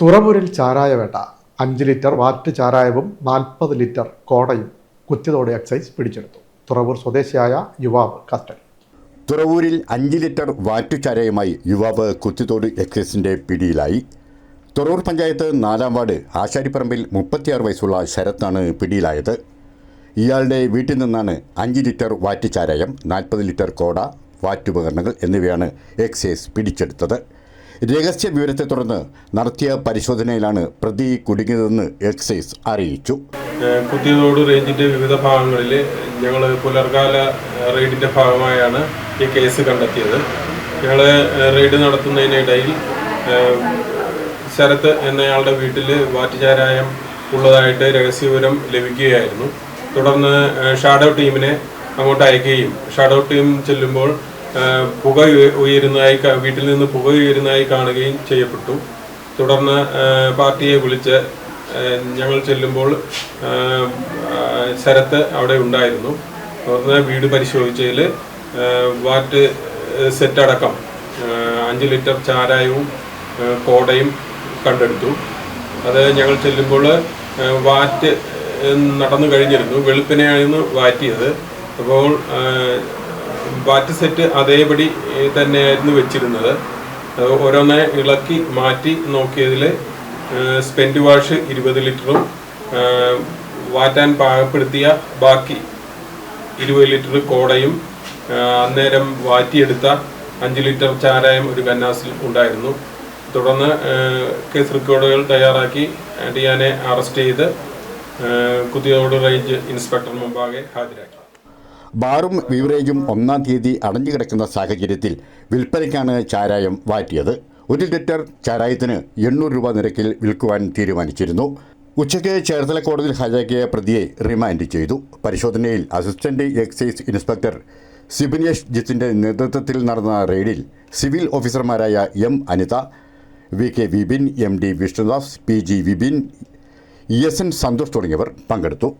തുറവൂരിൽ ചാരായവേട്ട അഞ്ച് ലിറ്റർ വാറ്റ് ചാരായവും നാൽപ്പത് litre കോടയും കുത്തിയതോടെ excise പിടിച്ചെടുത്തു. തുറവൂർ സ്വദേശിയായ യുവാവ് കസ്റ്റഡി. തുറവൂരിൽ അഞ്ച് ലിറ്റർ വാറ്റുചാരയുമായി യുവാവ് കുത്തിത്തോട് എക്സൈസിന്റെ പിടിയിലായി. തുറവൂർ പഞ്ചായത്ത് നാലാം വാർഡ് ആശാരിപ്പറമ്പിൽ മുപ്പത്തിയാറ് വയസ്സുള്ള ശരത്താണ് പിടിയിലായത്. ഇയാളുടെ വീട്ടിൽ നിന്നാണ് അഞ്ച് ലിറ്റർ വാറ്റുചാരായം നാൽപ്പത് ലിറ്റർ കോട വാറ്റുപകരണങ്ങൾ എന്നിവയാണ് എക്സൈസ് പിടിച്ചെടുത്തത്. രഹസ്യ വിവരത്തെ തുടർന്ന് നടത്തിയ പരിശോധനയിലാണ് പ്രതി കുടുങ്ങിയതെന്ന് എക്സൈസ് അറിയിച്ചു. കുത്തിയതോട് റേഞ്ചിന്റെ വിവിധ ഭാഗങ്ങളിൽ ഞങ്ങൾ പുലർകാല റെയ്ഡിന്റെ ഭാഗമായാണ് ഈ കേസ് കണ്ടെത്തിയത്. ഞങ്ങൾ റെയ്ഡ് നടത്തുന്നതിനിടയിൽ ഏഹ് ശരത്ത് എന്നയാളുടെ വീട്ടിൽ വാറ്റുചാരായം ഉള്ളതായിട്ട് രഹസ്യവിവരം ലഭിക്കുകയായിരുന്നു. തുടർന്ന് ഷാഡോ ടീമിനെ അങ്ങോട്ട് അയക്കുകയും ഷാഡോ ടീം ചെല്ലുമ്പോൾ പുക ഉയ- ഉയരുന്നതായി വീട്ടിൽ നിന്ന് പുക ഉയരുന്നതായി കാണുകയും ചെയ്യപ്പെട്ടു. തുടർന്ന് പാർട്ടിയെ വിളിച്ച് ഞങ്ങൾ ചെല്ലുമ്പോൾ ശരത്ത് അവിടെ ഉണ്ടായിരുന്നു. തുടർന്ന് വീട് പരിശോധിച്ചതിൽ വാറ്റ് സെറ്റ് അടക്കം അഞ്ച് ലിറ്റർ ചാരായവും കോടയും കണ്ടെടുത്തു. അത് ഞങ്ങൾ ചെല്ലുമ്പോൾ വാറ്റ് നടന്നു കഴിഞ്ഞിരുന്നു. വെളുപ്പിനെയായിരുന്നു വാറ്റിയത്. അപ്പോൾ വാറ്റ് സെറ്റ് അതേപടി തന്നെയായിരുന്നു വെച്ചിരുന്നത്. ഓരോന്നെ ഇളക്കി മാറ്റി നോക്കിയതിൽ സ്പെൻഡ് വാഷ് ഇരുപത് ലിറ്ററും വാറ്റാൻ പാകപ്പെടുത്തിയ ബാക്കി ഇരുപത് ലിറ്റർ കോടയും അന്നേരം വാറ്റിയെടുത്ത അഞ്ച് ലിറ്റർ ചാരായം ഒരു കന്നാസിൽ ഉണ്ടായിരുന്നു. തുടർന്ന് കേസ് റെക്കോർഡുകൾ തയ്യാറാക്കി ഡിയാനെ അറസ്റ്റ് ചെയ്ത് കുത്തിയോട് റേഞ്ച് ഇൻസ്പെക്ടർ മുമ്പാകെ ഹാജരാക്കി. ബാറും ബീവറേജും ഒന്നാം തീയതി അടഞ്ഞു കിടക്കുന്ന സാഹചര്യത്തിൽ വിൽപ്പനയ്ക്കാണ് ചാരായം വാറ്റിയത്. ഒരു ലിറ്റർ ചാരായത്തിന് എണ്ണൂറ് രൂപ നിരക്കിൽ വിൽക്കുവാൻ തീരുമാനിച്ചിരുന്നു. ഉച്ചയ്ക്ക് ചേർത്തല കോടതിയിൽ ഹാജരാക്കിയ പ്രതിയെ റിമാൻഡ് ചെയ്തു. പരിശോധനയിൽ അസിസ്റ്റന്റ് എക്സൈസ് ഇൻസ്പെക്ടർ സിബിനേഷ് ജിത്തിന്റെ നേതൃത്വത്തിൽ നടന്ന റെയ്ഡിൽ സിവിൽ ഓഫീസർമാരായ M Anitha V K Vipin M D Vishnudas P G Vipin S N Santhosh തുടങ്ങിയവർ പങ്കെടുത്തു.